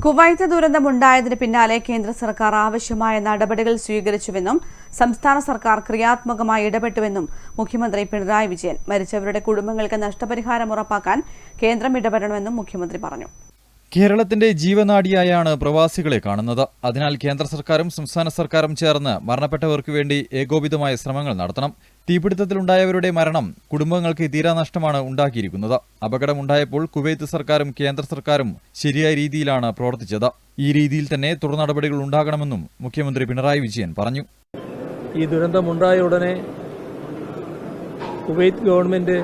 Kuwait ദുരന്തമുണ്ടായതിന് പിന്നാലെ കേന്ദ്ര സർക്കാർ ആവശ്യമായ നടപടികൾ സ്വീകരിച്ചുവെന്നും സംസ്ഥാന സർക്കാർ ക്രിയാത്മകമായി ഇടപെട്ടുവെന്നും മുഖ്യമന്ത്രി പിണറായി വിജയൻ മരിച്ചവരുടെ കുടുംബങ്ങൾക്ക് നഷ്ടപരിഹാരം ഉറപ്പാക്കാൻ കേന്ദ്രം ഇടപെടണമെന്നും മുഖ്യമന്ത്രി പറഞ്ഞു കേരളത്തിന്റെ ജീവനാഡിയായാണ് പ്രവാസികളെ കാണുന്നത്. അതിനാൽ കേന്ദ്ര സർക്കാരും സംസ്ഥാന സർക്കാരും ചേർന്ന് മരണപ്പെട്ടവർക്ക് വേണ്ടി ഏകോപിതമായ ശ്രമങ്ങൾ നടത്തണം. തീപിടുത്തത്തിലുണ്ടായവരുടെ മരണം കുടുംബങ്ങൾക്ക് തീരാനഷ്ടമാണ് ഉണ്ടാക്കിയിരിക്കുന്നത്. അപകടമുണ്ടായപ്പോൾ കുവൈത്ത് സർക്കാരും കേന്ദ്ര സർക്കാരും ശരിയായ രീതിയിലാണ് പ്രവർത്തിച്ചത്. ഈ രീതിയിൽ തന്നെ തുടർ നടപടികൾ ഉണ്ടാകണമെന്നും മുഖ്യമന്ത്രി പിണറായി വിജയൻ പറഞ്ഞു. ഈ ദുരന്തമുണ്ടായ ഉടനെ കുവൈത്ത് ഗവൺമെന്റ്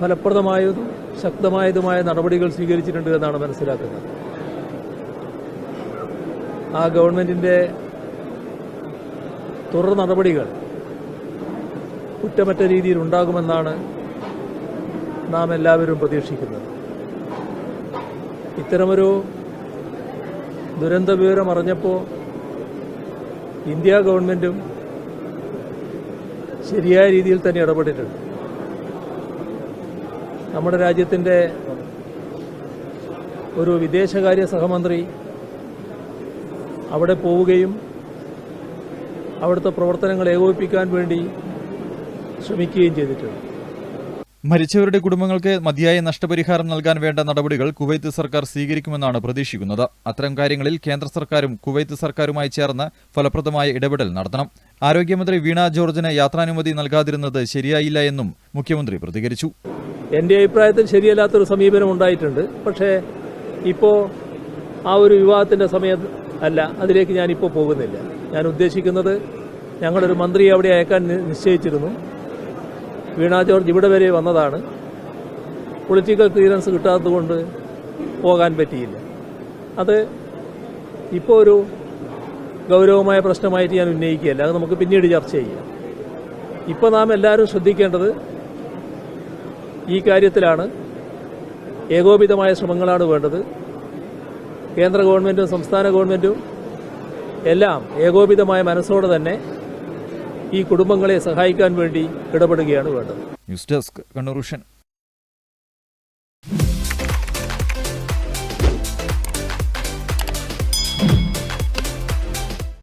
ഫലപ്രദമായതും ശക്തമായതുമായ നടപടികൾ സ്വീകരിച്ചിട്ടുണ്ട് എന്നാണ് മനസ്സിലാക്കുന്നത്. ആ ഗവൺമെന്റിന്റെ തുടർ നടപടികൾ കുറ്റമറ്റ രീതിയിൽ ഉണ്ടാകുമെന്നാണ് നാം എല്ലാവരും പ്രതീക്ഷിക്കുന്നത്. ഇത്തരമൊരു ദുരന്ത വിവരം അറിഞ്ഞപ്പോൾ ഇന്ത്യ ഗവൺമെന്റും ശരിയായ രീതിയിൽ തന്നെ ഇടപെട്ടിട്ടുണ്ട്. നമ്മുടെ രാജ്യത്തിന്റെ ഒരു വിദേശകാര്യ സഹമന്ത്രി അവിടെ പോവുകയും അവിടുത്തെ പ്രവർത്തനങ്ങൾ ഏകോപിപ്പിക്കാൻ വേണ്ടി ശ്രമിക്കുകയും ചെയ്തിട്ടുണ്ട്. മരിച്ചവരുടെ കുടുംബങ്ങൾക്ക് മതിയായ നഷ്ടപരിഹാരം നൽകാൻ വേണ്ട നടപടികൾ കുവൈത്ത് സർക്കാർ സ്വീകരിക്കുമെന്നാണ് പ്രതീക്ഷിക്കുന്നത്. അത്തരം കാര്യങ്ങളിൽ കേന്ദ്ര സർക്കാരും കുവൈത്ത് സർക്കാരുമായി ചേർന്ന് ഫലപ്രദമായ ഇടപെടൽ നടത്തണം. ആരോഗ്യമന്ത്രി വീണ ജോർജിന് യാത്രാനുമതി നൽകാതിരുന്നത് ശരിയായില്ല എന്നും മുഖ്യമന്ത്രി പ്രതികരിച്ചു. എന്റെ അഭിപ്രായത്തിൽ ശരിയല്ലാത്തൊരു സമീപനം ഉണ്ടായിട്ടുണ്ട്. പക്ഷേ ഇപ്പോൾ ആ ഒരു വിവാഹത്തിന്റെ സമയം അല്ല അതിലേക്ക് ഞാനിപ്പോൾ പോകുന്നില്ല. ഞാൻ ഉദ്ദേശിക്കുന്നത് ഞങ്ങളൊരു മന്ത്രി അവിടെ അയക്കാൻ നിശ്ചയിച്ചിരുന്നു. വീണാ ജോർജ് ഇവിടെ വരെ വന്നതാണ്. പൊളിറ്റിക്കൽ ക്ലിയറൻസ് കിട്ടാത്തതുകൊണ്ട് പോകാൻ പറ്റിയില്ല. അത് ഇപ്പോൾ ഒരു ഗൗരവമായ പ്രശ്നമായിട്ട് ഞാൻ ഉന്നയിക്കുകയല്ല. അത് നമുക്ക് പിന്നീട് ചർച്ച ചെയ്യാം. ഇപ്പോൾ നാം എല്ലാവരും ശ്രദ്ധിക്കേണ്ടത് ഈ കാര്യത്തിലാണ് ഏകോപിതമായ ശ്രമങ്ങളാണ് വേണ്ടത്. കേന്ദ്ര ഗവൺമെന്റും സംസ്ഥാന ഗവൺമെന്റും എല്ലാം ഏകോപിതമായ മനസ്സോടെ തന്നെ ഈ കുടുംബങ്ങളെ സഹായിക്കാൻ വേണ്ടി ഇടപെടുകയാണ് വേണ്ടത്. News desk Kannur